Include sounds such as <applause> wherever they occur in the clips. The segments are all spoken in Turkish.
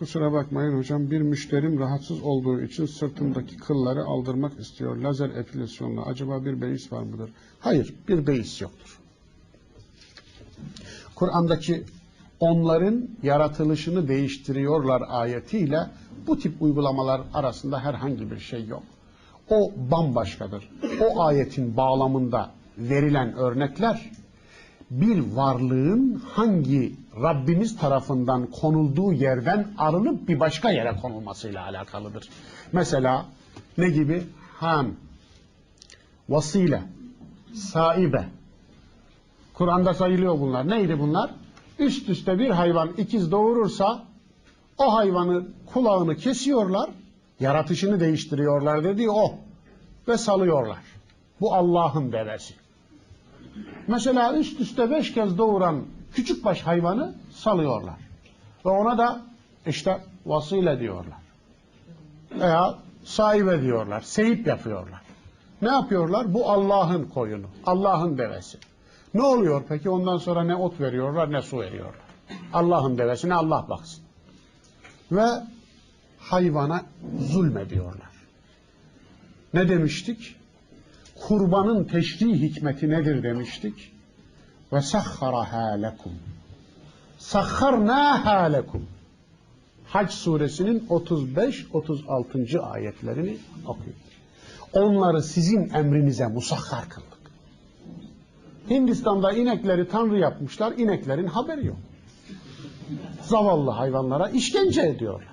Kusura bakmayın hocam bir müşterim rahatsız olduğu için sırtındaki kılları aldırmak istiyor. Lazer epilasyonla acaba bir beis var mıdır? Hayır bir beis yoktur. Kur'an'daki onların yaratılışını değiştiriyorlar ayetiyle bu tip uygulamalar arasında herhangi bir şey yok. O bambaşkadır. O ayetin bağlamında verilen örnekler bir varlığın hangi Rabbimiz tarafından konulduğu yerden arınıp bir başka yere konulmasıyla alakalıdır. Mesela ne gibi? Ham, vasile, saibe. Kur'an'da sayılıyor bunlar. Neydi bunlar? Üst üste bir hayvan ikiz doğurursa o hayvanı kulağını kesiyorlar, yaratışını değiştiriyorlar dediği o ve salıyorlar. Bu Allah'ın devesi. Mesela üst üste beş kez doğuran küçük baş hayvanı salıyorlar. Ve ona da işte vasile diyorlar. Veya sahibe diyorlar. Seyip yapıyorlar. Ne yapıyorlar? Bu Allah'ın koyunu. Allah'ın devesi. Ne oluyor peki? Ondan sonra ne ot veriyorlar ne su veriyorlar. Allah'ın devesine Allah baksın. Ve hayvana zulmediyorlar. Ne demiştik? kurbanın teşrih hikmeti nedir demiştik. Ve sahharaha lekum. Sahharnaha lekum. Hac suresinin 35-36. ayetlerini okuyun. Onları sizin emrinize musahhar kıldık. Hindistan'da inekleri tanrı yapmışlar, ineklerin haberi yok. Zavallı hayvanlara işkence ediyorlar.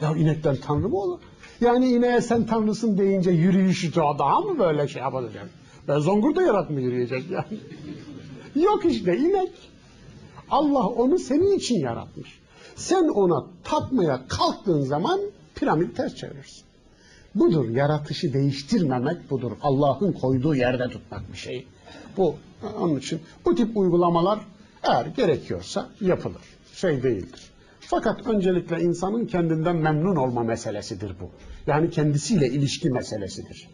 Ya inekten tanrı mı olur? Yani ineğe sen tanrısın deyince yürüyüşü daha mı böyle şey yapacak? Ben Zongur'da yarat mı yürüyecek yani? Yok işte inek. Allah onu senin için yaratmış. Sen ona tapmaya kalktığın zaman piramit ters çevirirsin. Budur yaratışı değiştirmemek budur. Allah'ın koyduğu yerde tutmak bir şey. Bu onun için bu tip uygulamalar eğer gerekiyorsa yapılır. Şey değildir. Fakat öncelikle insanın kendinden memnun olma meselesidir bu. Yani kendisiyle ilişki meselesidir.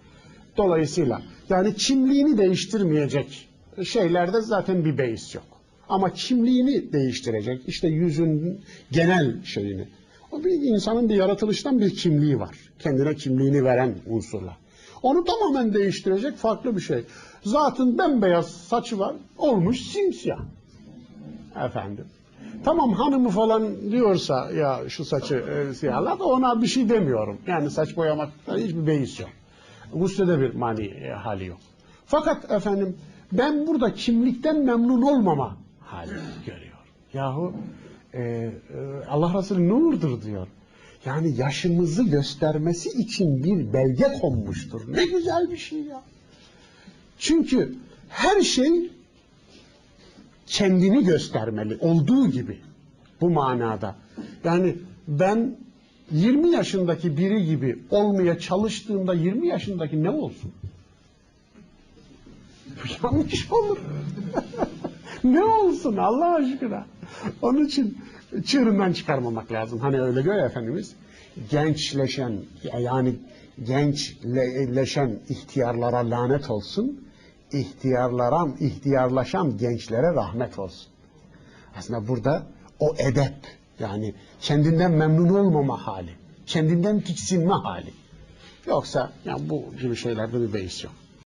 Dolayısıyla yani kimliğini değiştirmeyecek şeylerde zaten bir beis yok. Ama kimliğini değiştirecek işte yüzün genel şeyini. O bir insanın bir yaratılıştan bir kimliği var. Kendine kimliğini veren unsurlar. Onu tamamen değiştirecek farklı bir şey. Zaten bembeyaz saçı var olmuş simsiyah. Efendim. Tamam hanımı falan diyorsa ya şu saçı e, siyahla ona bir şey demiyorum. Yani saç boyamakta hiçbir beis yok. Gusülde bir mani e, hali yok. Fakat efendim ben burada kimlikten memnun olmama hali görüyorum. Yahu e, e, Allah Resulü nurdur diyor. Yani yaşımızı göstermesi için bir belge konmuştur. Ne güzel bir şey ya. Çünkü her şey kendini göstermeli olduğu gibi bu manada. Yani ben 20 yaşındaki biri gibi olmaya çalıştığımda 20 yaşındaki ne olsun? <laughs> Yanlış olur. <laughs> ne olsun Allah aşkına? Onun için çığırından çıkarmamak lazım. Hani öyle diyor ya Efendimiz. Gençleşen yani gençleşen ihtiyarlara lanet olsun ihtiyarlara, ihtiyarlaşan gençlere rahmet olsun. Aslında burada o edep yani kendinden memnun olmama hali, kendinden tiksinme hali. Yoksa yani bu gibi şeylerde bir beis yok.